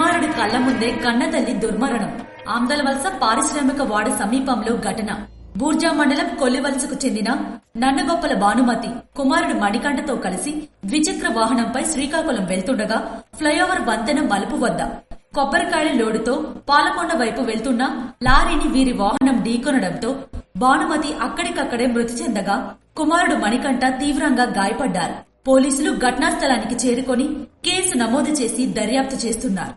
కుమారుడు కళ్ళ ముందే కన్నతల్లి దుర్మరణం. ఆమ్దలవలస పారిశ్రామిక వాడ సమీపంలో ఘటన. బూర్జా మండలం కొల్లివలసకు చెందిన నన్నగొప్పల భానుమతి కుమారుడు మణికంఠతో కలిసి ద్విచక్ర వాహనంపై శ్రీకాకుళం వెళ్తుండగా ఫ్లైఓవర్ వంతెన మలుపు వద్ద కొబ్బరికాయల లోడుతో పాలకొండ వైపు వెళ్తున్న లారీని వీరి వాహనం ఢీకొనడంతో భానుమతి అక్కడికక్కడే మృతి చెందగా కుమారుడు మణికంఠ తీవ్రంగా గాయపడ్డారు. పోలీసులు ఘటనా స్థలానికి చేరుకొని కేసు నమోదు చేసి దర్యాప్తు చేస్తున్నారు.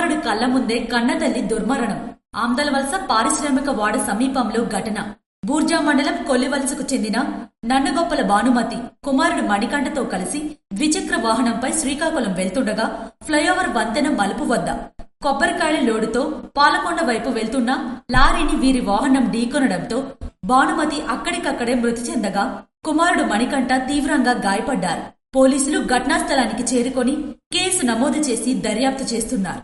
కుమారుడి కళ్ళ ముందే కన్నతల్లి దుర్మరణం. ఆమ్దలవలస పారిశ్రామిక వాడ సమీపంలో ఘటన. బూర్జా మండలం కొల్లివలసకు చెందిన నన్నగొప్పల భానుమతి కుమారుడు మణికంఠతో కలిసి ద్విచక్ర వాహనంపై శ్రీకాకుళం వెళ్తుండగా ఫ్లైఓవర్ వంతెన మలుపు వద్ద కొబ్బరికాయల లోడుతో పాలకొండ వైపు వెళ్తున్న లారీని వీరి వాహనం ఢీకొనడంతో భానుమతి అక్కడికక్కడే మృతి చెందగా కుమారుడు మణికంఠ తీవ్రంగా గాయపడ్డారు. పోలీసులు ఘటనా స్థలానికి చేరుకొని కేసు నమోదు చేసి దర్యాప్తు చేస్తున్నారు.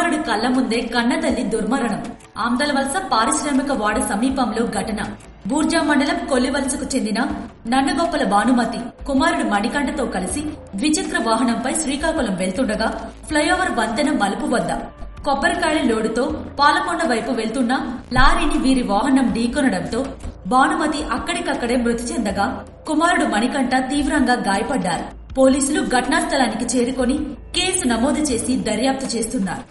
కుమారుడి కళ్ళ ముందే కన్నతల్లి దుర్మరణం. ఆమ్దలవలస పారిశ్రామిక వాడ సమీపంలో ఘటన. బూర్జా మండలం కొల్లివలసకు చెందిన నన్నగొప్పల భానుమతి కుమారుడు మణికంఠతో కలిసి ద్విచక్ర వాహనంపై శ్రీకాకుళం వెళ్తుండగా ఫ్లైఓవర్ వంతెన మలుపు వద్ద కొబ్బరికాయల లోడుతో పాలకొండ వైపు వెళ్తున్న లారీని వీరి వాహనం ఢీకొనడంతో భానుమతి అక్కడికక్కడే మృతి చెందగా కుమారుడు మణికంఠ తీవ్రంగా గాయపడ్డారు. పోలీసులు ఘటనా స్థలానికి చేరుకొని కేసు నమోదు చేసి దర్యాప్తు చేస్తున్నారు.